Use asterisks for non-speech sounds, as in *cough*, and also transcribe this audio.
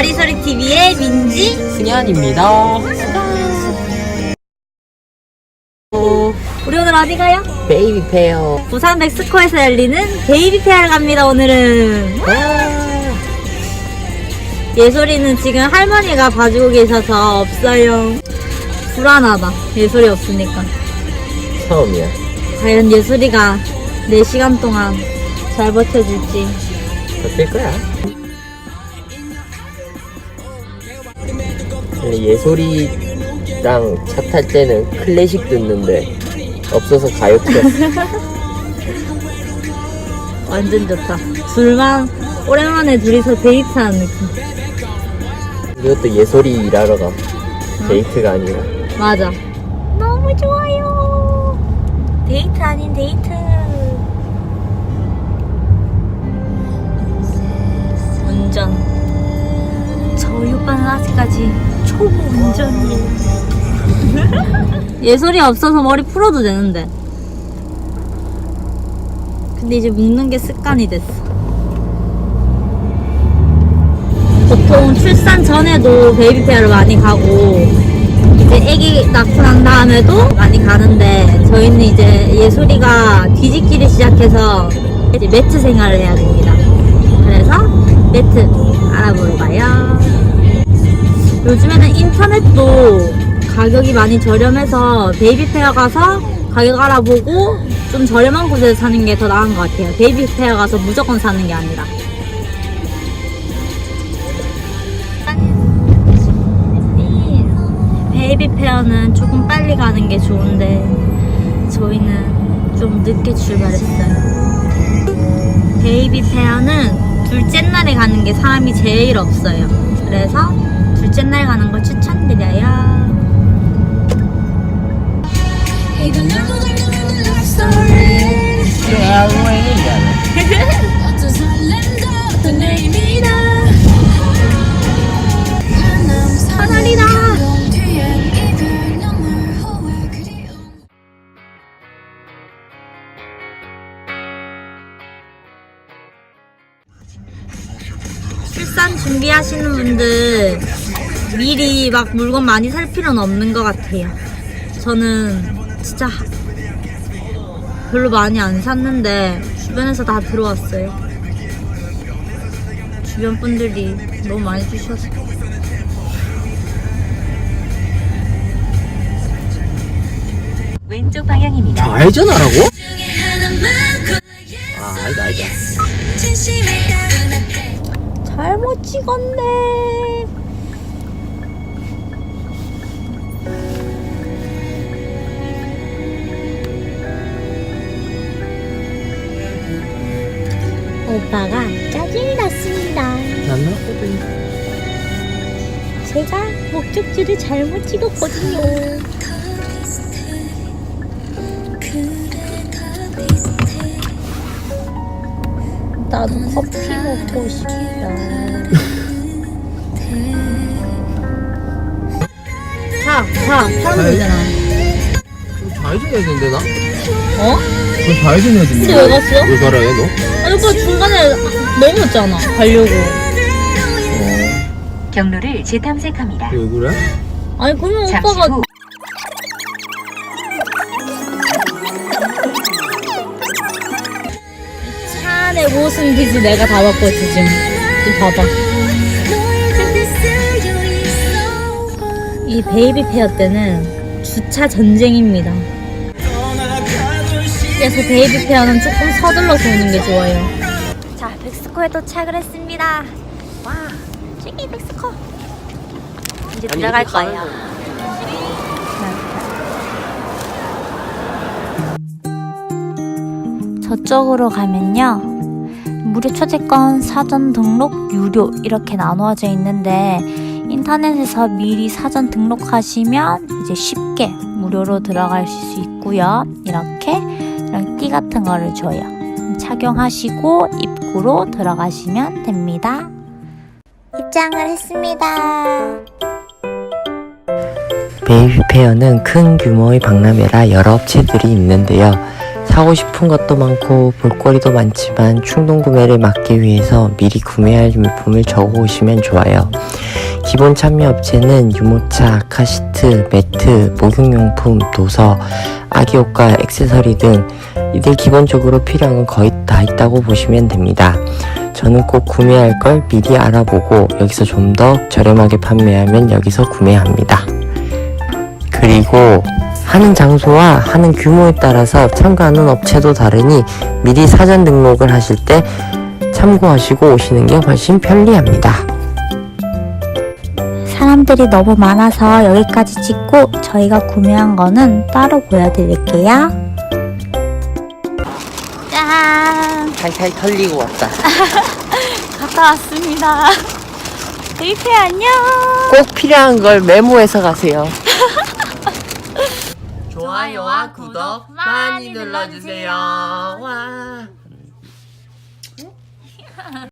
마리소리 TV의 민지. 승현입니다. 오, 우리 오늘 어디 가요? 베이비 페어. 부산 멕스코에서 열리는 베이비 페어를 갑니다. 오늘은 와, 예솔이는 지금 할머니가 봐주고 계셔서 없어요. 불안하다. 예솔이 없으니까. 처음이야. 과연 예솔이가 4시간 동안 잘 버텨줄지. 어떨 거야? 근데 예솔이랑 차 탈 때는 클래식 듣는데 없어서 가요 틀었어. *laughs* 완전 좋다. 둘만 오랜만에 둘이서 데이트하는 느낌. 그리고 또 예솔이 일하러 가. 데이트가 아니라. 맞아. 너무 좋아요. 데이트 아닌 데이트. 운전. 저희 오빠는 아직까지 초보 운전이에요. 예솔이 없어서 머리 풀어도 되는데. 근데 이제 묶는 게 습관이 됐어. 보통 출산 전에도 베이비 페어를 많이 가고 이제 아기 낳고 난 다음에도 많이 가는데 저희는 이제 예솔이가 뒤집기를 시작해서 이제 매트 생활을 해야 됩니다. 그래서 매트 알아보러 가요. 요즘에는 인터넷도 가격이 많이 저렴해서 베이비 페어 가서 가격 알아보고 좀 저렴한 곳에서 사는 게 더 나은 것 같아요. 베이비 페어 가서 무조건 사는 게 아니라. 베이비 페어는 조금 빨리 가는 게 좋은데 저희는 좀 늦게 출발했어요. 베이비 페어는 둘째 날에 가는 게 사람이 제일 없어요. 그래서 둘째 날 가는 걸 추천드려요. 출산 준비하시는 분들 미리 막 물건 많이 살 필요는 없는 것 같아요. 저는 진짜 별로 많이 안 샀는데 주변에서 다 들어왔어요. 주변 분들이 너무 많이 주셔서. 왼쪽 방향입니다. 하나만 골라야 아, 알다, 알다. 진심일까 잘못 찍었네. 오빠가 짜증이 났습니다. 안 나왔거든. 제가 목적지를 잘못 찍었거든요. 나도 커피 먹고 싶다. 사, 사, 되잖아. 좌회전해야 되는데, 나? 어? 너 좌회전해야 근데 왜 갔어? 왜 가라 해, 너? 아니, 오빠 중간에 넘었잖아. 가려고. 어, 경로를 재탐색합니다. 왜 그래? 아니, 그러면 잠시 오빠가 후 차 안에 모습 빚을 내가 다 받고 있어, 지금. 좀 봐봐. 이 베이비 페어 때는 주차 전쟁입니다. 그래서 베이비 페어는 조금 서둘러서 오는 게 좋아요. 자, 백스코에 도착을 했습니다. 와, 저기 백스코. 이제 들어갈 거예요. 저쪽으로 가면요. 무료 초대권 사전 등록 유료 이렇게 나누어져 있는데 인터넷에서 미리 사전 등록하시면 이제 쉽게 무료로 들어갈 수 있고요. 이렇게 띠 같은 거를 줘요. 착용하시고 입구로 들어가시면 됩니다. 입장을 했습니다. 베이비 페어는 큰 규모의 박람회라 여러 업체들이 있는데요. 사고 싶은 것도 많고 볼거리도 많지만 충동 구매를 막기 위해서 미리 구매할 물품을 적어 오시면 좋아요. 기본 참여 업체는 유모차, 카시트, 매트, 목욕용품, 도서, 아기 옷과 액세서리 등 이들 기본적으로 필요한 건 거의 다 있다고 보시면 됩니다. 저는 꼭 구매할 걸 미리 알아보고 여기서 좀 더 저렴하게 판매하면 여기서 구매합니다. 그리고 하는 장소와 하는 규모에 따라서 참가하는 업체도 다르니 미리 사전 등록을 하실 때 참고하시고 오시는 게 훨씬 편리합니다. 사람들이 너무 많아서 여기까지 찍고 저희가 구매한 거는 따로 보여드릴게요. 짠! 살살 털리고 왔다. *laughs* 갔다 왔습니다. 데이트 안녕! 꼭 필요한 걸 메모해서 가세요. *laughs* 좋아요와 구독 많이 눌러주세요. 와.